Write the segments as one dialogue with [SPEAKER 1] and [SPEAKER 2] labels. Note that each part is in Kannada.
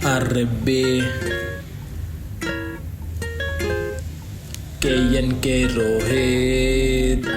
[SPEAKER 1] Arbe Kayan kay Rohit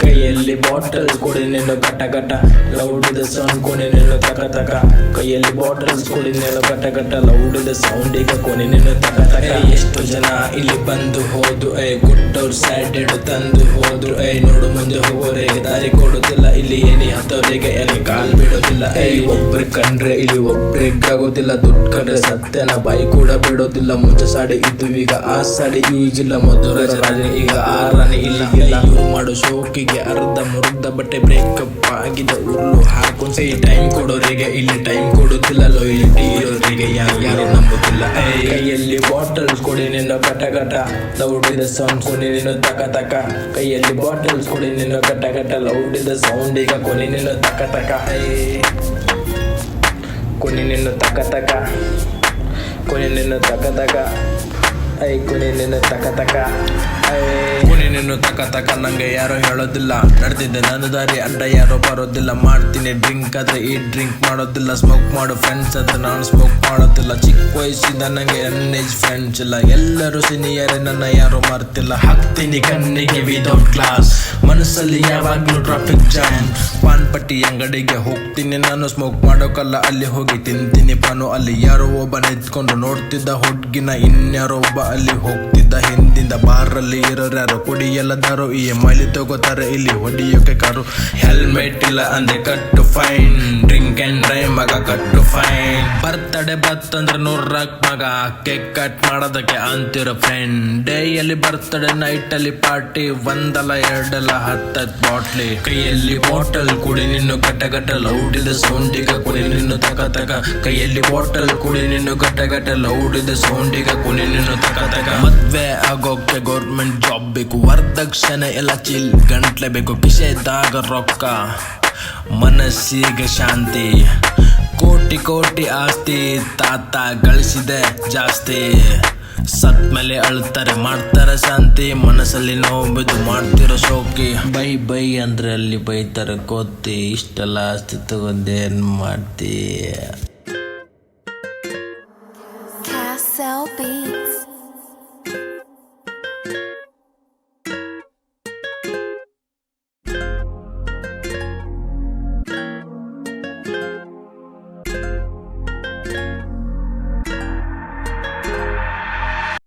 [SPEAKER 1] ಕೈಯಲ್ಲಿ ಬಾಟಲ್ ಕೊಡಿ ನೀನು ಕಟಕಟ ಲೌಡ್ ಲೌಡಿದ ಸೌಂಡ್ ಕೊನೆ ನೀನು ತಕ ತಕ. ಕೈಯಲ್ಲಿ ಬಾಟಲ್ಸ್ ಕೊಡಿ ನೀನು ಕಟಕಟ ಲೌಡ್ ಲೌಡಿದ ಸೌಂಡ್ ಈಗ ಕೊನೆ ನೀನು ತಕ ತಕ. ಎಷ್ಟು ಜನ ಇಲ್ಲಿ ಬಂದು ಹೋದ್ರು? ಏ ಗುಡ್ಡವ್ರು ಸ್ಯಾಡೆಡ್ ತಂದು ಹೋದ್ರು? ಐ ನೋಡು ಮುಂದೆ ಹೋಗೋರೆ, ದಾರಿ ಕೊಡುತ್ತಿಲ್ಲ. ಇಲ್ಲಿ ಏನಿ ಹತ್ತವರಿಗೆ ಎಲ್ಲಿ ಕಾಲ್ ಬಿಡೋದಿಲ್ಲ. ಏ ಒಬ್ರಿಗೆ ಕಂಡ್ರೆ ಇಲ್ಲಿ ಒಬ್ರಿಗಾಗೋದಿಲ್ಲ ದುಡ್ಡು ಕಂಡ್ರೆ ಸತ್ಯನ ಬಾಯಿ ಕೂಡ ಬಿಡೋದಿಲ್ಲ. ಮುಂಚೆ ಸಾಡಿ ಇದ್ದು ಈಗ ಆ ಸಾಡಿ ಈಗಿಲ್ಲ ಮಧುರ ರಾಜ ಈಗ ಆ ರಾಣಿ ಇಲ್ಲ. ಇಲ್ಲ ಮಾಡೋ ಶೋಕಿಗೆ ಅರ್ಧ ಮುರ್ಧ ಬಟ್ಟೆ ಬ್ರೇಕಪ್ ಆಗಿದೆ ಉರುಳು ಹಾಕೊಂಡು ಈ ಟೈಮ್ ಕೊಡೋರಿಗೆ. ಇಲ್ಲಿ ಟೈಮ್ ಕೊಡೋದಿಲ್ಲ. ಲೋಯಲ್ಟಿ ಇರೋರಿಗೆ ಯಾರು ಯಾರು ನಂಬುತ್ತಿಲ್ಲ ಏ, ಕೈಯಲ್ಲಿ ಬಾಟಲ್ಸ್ ಕೊಡಿ ನಿನ್ನ ಕಟ ಕಟ. ಸೌಂಡ್ ಕೊಡಿ ನಿನ್ನ ತಕ ತಕ. ಕೈಯಲ್ಲಿ ಬಾಟಲ್ಸ್ ಕೊಡಿ ನಿನ್ನ ಕಟ ಕಟ. ಲೌಡಿದ ಸೌಂಡ್ ಈಗ ಕೊನೆ ನಿನ್ನ ತಕ ತಕ ಏ, ಕೊನೆ ನಿನ್ನ ತಕ ತಕ ಕೊನೆ ನಿನ್ನ ತಕ ತಕ ಐ ಕೊನೆ ನಿನ್ನ ತಕ ತಕ. ನಿನ್ನ ತಕ ತಕ ನಂಗೆ ಯಾರೋ ಹೇಳೋದಿಲ್ಲ. ನಡೆದಿದ್ದೆ ನನ್ನ ದಾರಿ, ಅಡ್ಡ ಯಾರೋ ಬರೋದಿಲ್ಲ. ಮಾಡ್ತೀನಿ ಡ್ರಿಂಕ್ ಆದ್ರೆ ಈ ಡ್ರಿಂಕ್ ಮಾಡೋದಿಲ್ಲ. ಸ್ಮೋಕ್ ಮಾಡೋ ಫ್ರೆಂಡ್ಸ್ ಆದ್ರೆ ನಾನು ಸ್ಮೋಕ್ ಮಾಡೋದಿಲ್ಲ. ಚಿಕ್ಕ ವಯಸ್ಸಿಂದ ನಂಗೆ ಎನ್ ಏಜ್ ಫ್ರೆಂಡ್ಸ್ ಇಲ್ಲ. ಎಲ್ಲರೂ ಸಿನಿಯರೇ ನನ್ನ ಯಾರು ಮರ್ತಿಲ್ಲ. ಹಾಕ್ತೀನಿ ಕಣ್ಣಿಗೆ ವಿದೌಟ್ ಕ್ಲಾಸ್ ಮನಸ್ಸಲ್ಲಿ ಯಾವಾಗ್ಲೂ ಟ್ರಾಫಿಕ್ ಜಾಮ್ ಪಾನ್ ಪಟ್ಟಿ ಅಂಗಡಿಗೆ ಹೋಗ್ತೀನಿ. ನಾನು ಸ್ಮೋಕ್ ಮಾಡೋಕಲ್ಲ, ಅಲ್ಲಿ ಹೋಗಿ ತಿಂತೀನಿ. ಪಾನು ಅಲ್ಲಿ ಯಾರೋ ಒಬ್ಬ ನಿಂತ್ಕೊಂಡು ನೋಡ್ತಿದ್ದ ಹುಡ್ಗಿನ ಇನ್ಯಾರೋ ಒಬ್ಬ ಅಲ್ಲಿ ಹೋಗ್ತಿದ್ದ ಹಿಂದಿಂದ ಬಾರಲ್ಲಿ ಇರೋರ್ಯಾರು? ಯಾರು ಕುಡಿಯಲ್ಲದಾರೋ ಈ ಮೈಲಿ ತಗೋತಾರೆ, ಇಲ್ಲಿ ಹೊಡಿಯೋಕೆ ಕಾರು? ಹೆಲ್ಮೆಟ್ ಇಲ್ಲ ಅಂದ್ರೆ ಕಟ್ಟು ಫೈನ್ ಡ್ರಿಂಕ್ ಅಂಡ್ ಟೈಮ್ ಮಗ ಕಟ್ಟು ಫೈನ್ ಬರ್ತಡೆ ಬತ್ತಂದ್ರೆ ನೂರಾಕ್ ಮಗ ಕೇಕ್ ಕಟ್ ಮಾಡೋದಕ್ಕೆ ಅಂತಿರೋ ಫ್ರೆಂಡ್ ಡೇಯಲ್ಲಿ ಬರ್ತಡೆ ನೈಟ್ ಅಲ್ಲಿ ಪಾರ್ಟಿ ಒಂದಲ್ಲ ಎರಡಲ್ಲ ಹತ್ತತ್ ಬಾಟ್ಲಿ ಕೈಯಲ್ಲಿ ಬಾಟಲ್ ಕುಡಿ ನಿನ್ನು ಗಟ್ಟ ಗಟ್ಟ ಲೌಡಿದ ಸೌಂಡಿಗ ಕುಣಿ ನಿನ್ನು ತಕ ತಕ. ಕೈಯಲ್ಲಿ ಬಾಟಲ್ ಕುಡಿ ನಿನ್ನು ಗಟ್ಟ ಗಟ್ಟ ಲೌಡಿದ ಸೌಂಡಿಗ ಕುಣಿ ನಿನ್ನು ತಕ ತಕ. ಮದ್ವೆ ಆಗೋಕೆ ಗೌರ್ಮೆಂಟ್ ಜಾಬ್ ಬೇಕು, ವರದಕ್ಷಿಣೆ ಎಲ್ಲ ಚಿಲ್ ಗಂಟ್ಲೆ ಬೇಕು ಕಿಸೆದಾಗ ರೊಕ್ಕ. ಮನಸ್ಸಿಗೆ ಶಾಂತಿ. ಕೋಟಿ ಕೋಟಿ ಆಸ್ತಿ ತಾತ ಗಳಿಸಿದೆ ಜಾಸ್ತಿ. ಸತ್ ಮೇಲೆ ಅಳ್ತಾರೆ ಮಾಡ್ತಾರೆ ಶಾಂತಿ. ಮನಸ್ಸಲ್ಲಿ ನೋವು ಮಾಡ್ತಿರೋ ಶೋಕಿ. ಬೈ ಬೈ ಅಂದ್ರೆ ಅಲ್ಲಿ ಬೈತಾರೆ ಕೋತಿ ಇಷ್ಟೆಲ್ಲ ಆಸ್ತಿ ತಗೊಂಡೇನ್ ಮಾಡ್ತಿ.